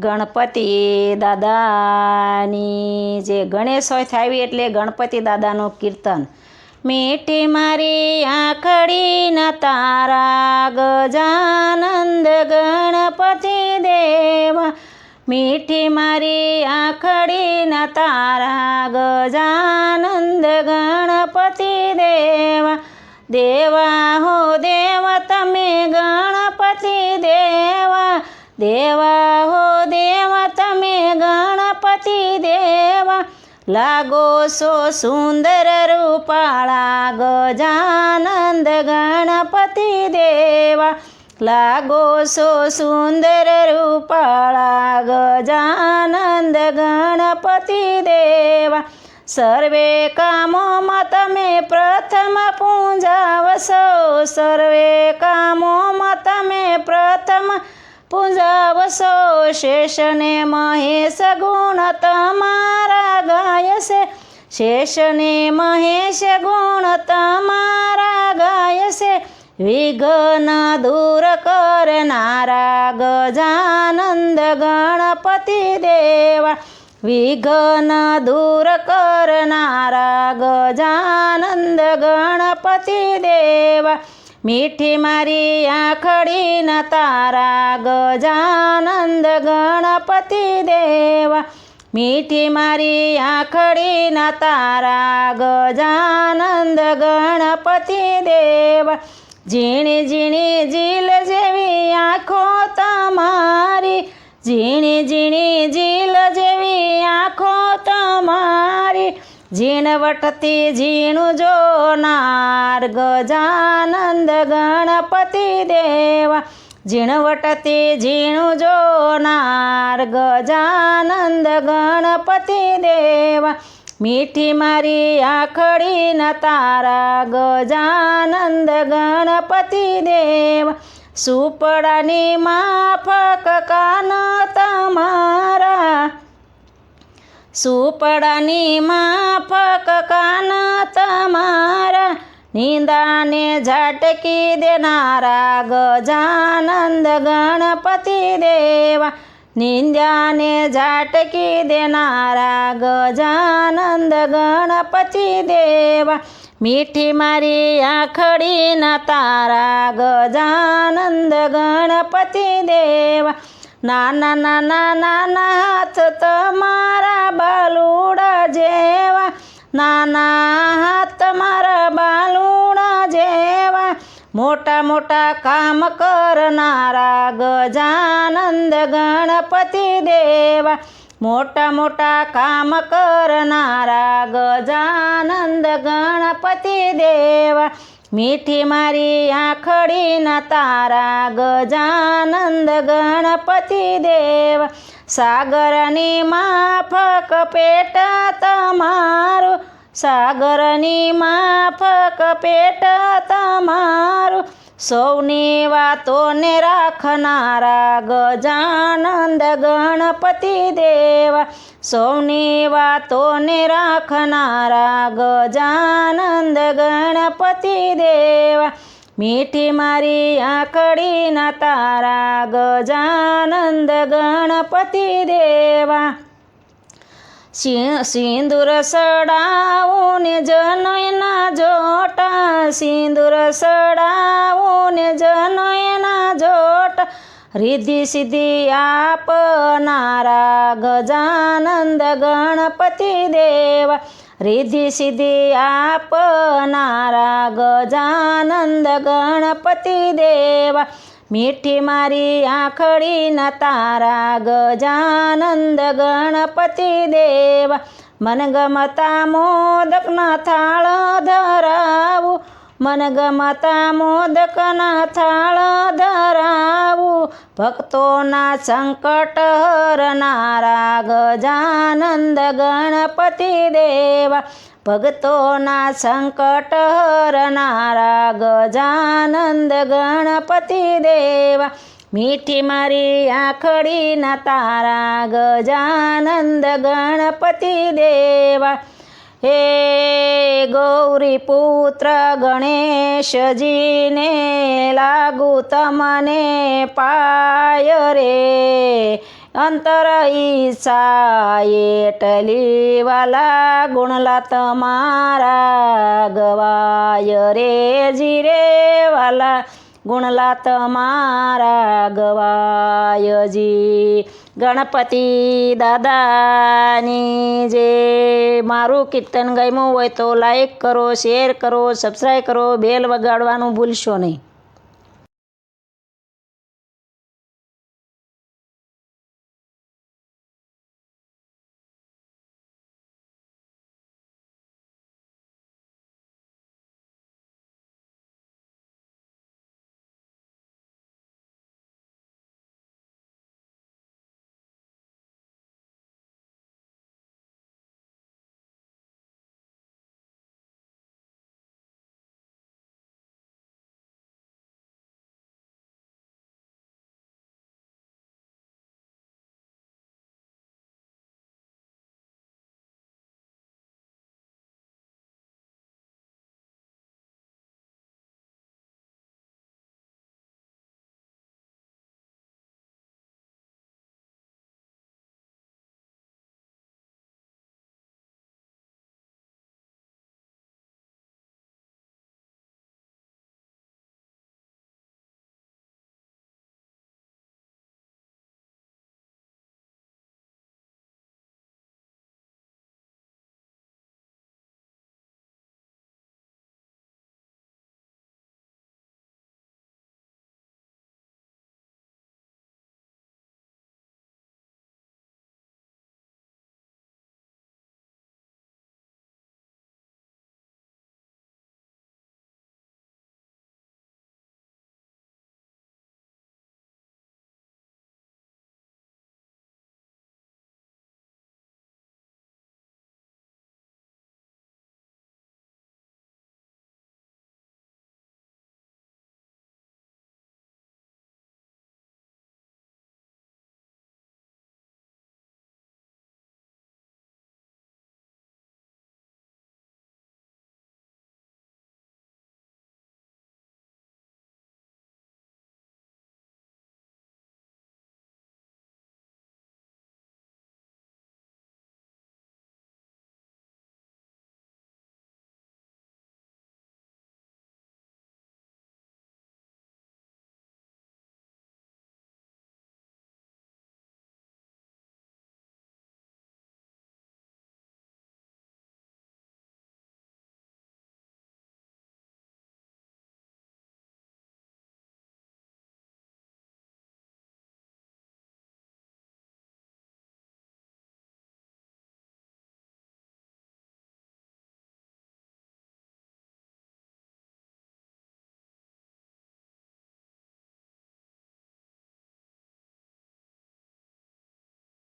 ગણપતિ દાદાની જે ગણેશોય આવી એટલે ગણપતિ દાદાનું કીર્તન. મીઠી મારી આંખડીના તારા ગજાનંદ ગણપતિ દેવા. મીઠી મારી આંખડીના તારા ગજાનંદ ગણપતિ દેવા. દેવા હો દેવ, તમે ગણપતિ દેવા હો દેવા, તમે ગણપતિ દેવા. લાગો સો સુંદર રૂપાળા, ગજાનંદ ગણપતિ દેવા. લાગો સો સુંદર રૂપાળા, ગજાનંદ ગણપતિ દેવા. સર્વે કામોમાં તમે પ્રથમ પૂંજાવશો. સર્વે કામોમાં તમે પ્રથમ પૂંજાવશો, શેષને મહેશ ગુણ તમારા ગાયશે. શેષને મહેશ ગુણ તમારા ગાયશે. વિઘ્ન દૂર કરનારા ગજાનંદ ગણપતિ દેવા. વિઘ્ન દૂર કરનારા ગજાનંદ ગણપતિ દેવા. મીઠી મારી આંખડીના તારા ગજાનંદ ગણપતિ દેવા. મીઠી મારી આંખડીના તારા ગજાનંદ ગણપતિ દેવા. ઝીણી ઝીણી ઝીલ જેવી આંખો તમારી. ઝીણી ઝીણી ઝીલ જેવી આંખો તમારી ઝીણવટથી ઝીણું જોનાર ગજાનંદ ગણપતિ દેવા ઝીણવટથી ઝીણું જોનાર ગજાનંદ ગણપતિ દેવા મીઠી મારી આંખડીના તારા ગજાનંદ ગણપતિ દેવા સુપડાની માફક કાન તમારા સુપડાની માફક કાન તમારા નિંદાને ઝાટકી દેનારા ગજાનંદ ગણપતિ દેવા નિંદ્યાને ઝાટકી દેનારા ગજાનંદ ગણપતિ દેવા મીઠી મારી આંખડીના તારા ગજાનંદ ગણપતિ દેવા નાના નાના નાના હાથ તમારા બાલુડા જેવા. નાના હાથ તમારા બાલુડા જેવા. મોટા મોટા કામ કરનારા ગજાનંદ ગણપતિ દેવા. મોટા મોટા કામ કરનારા ગજાનંદ ગણપતિ દેવા. મીઠી મારી આંખડીના તારા ગજાનંદ ગણપતિ દેવ. સાગરની માફક પેટ તમારું. સાગરની માફક પેટ તમારું. સૌની વાતોને રાખનારા ગજાનંદ ગણપતિ દેવા. સૌની વાતોને રાખનારા ગજાનંદ ગણપતિ દેવા. મીઠી મારી આંકડીના તારા ગજાનંદ ગણપતિ દેવા. સિંદુર સડાવો ને જનોયના જોટા. સિંદુર સડાવો ને જનોયના જોટા. રિદ્ધિ સિદ્ધિ આપનારા ગજાનંદ ગણપતિ દેવા. રિદ્ધિ સિદ્ધિ આપનારા ગજાનંદ ગણપતિ દેવા. મીઠી મારી આંખડીના તારા ગજાનંદ ગણપતિ દેવા. મનગમતા મોદકના થાળ ધરાવું. મનગમતા મોદકના થાળ ધરાવું. ભક્તોના સંકટ હરનારા ગજાનંદ ગણપતિ દેવા. ભક્તોના સંકટ હરનારા ગજાનંદ ગણપતિ દેવા. મીઠી મારી આંખડીના તારા ગજાનંદ ગણપતિ દેવા. હે ગૌરી પુત્ર ગણેશજીને લાગુ તમને પાય રે. અંતર ઈચ્છા એટલી વાલા ગુણલા તમારા ગવાય રે જીરે વાલા ગુણલા તમારા ગવાયજી ગણપતિ દાદાની જે મારું કીર્તન ગમ્યું હોય તો લાઈક કરો શેર કરો સબસ્ક્રાઈબ કરો બેલ વગાડવાનું ભૂલશો નહીં.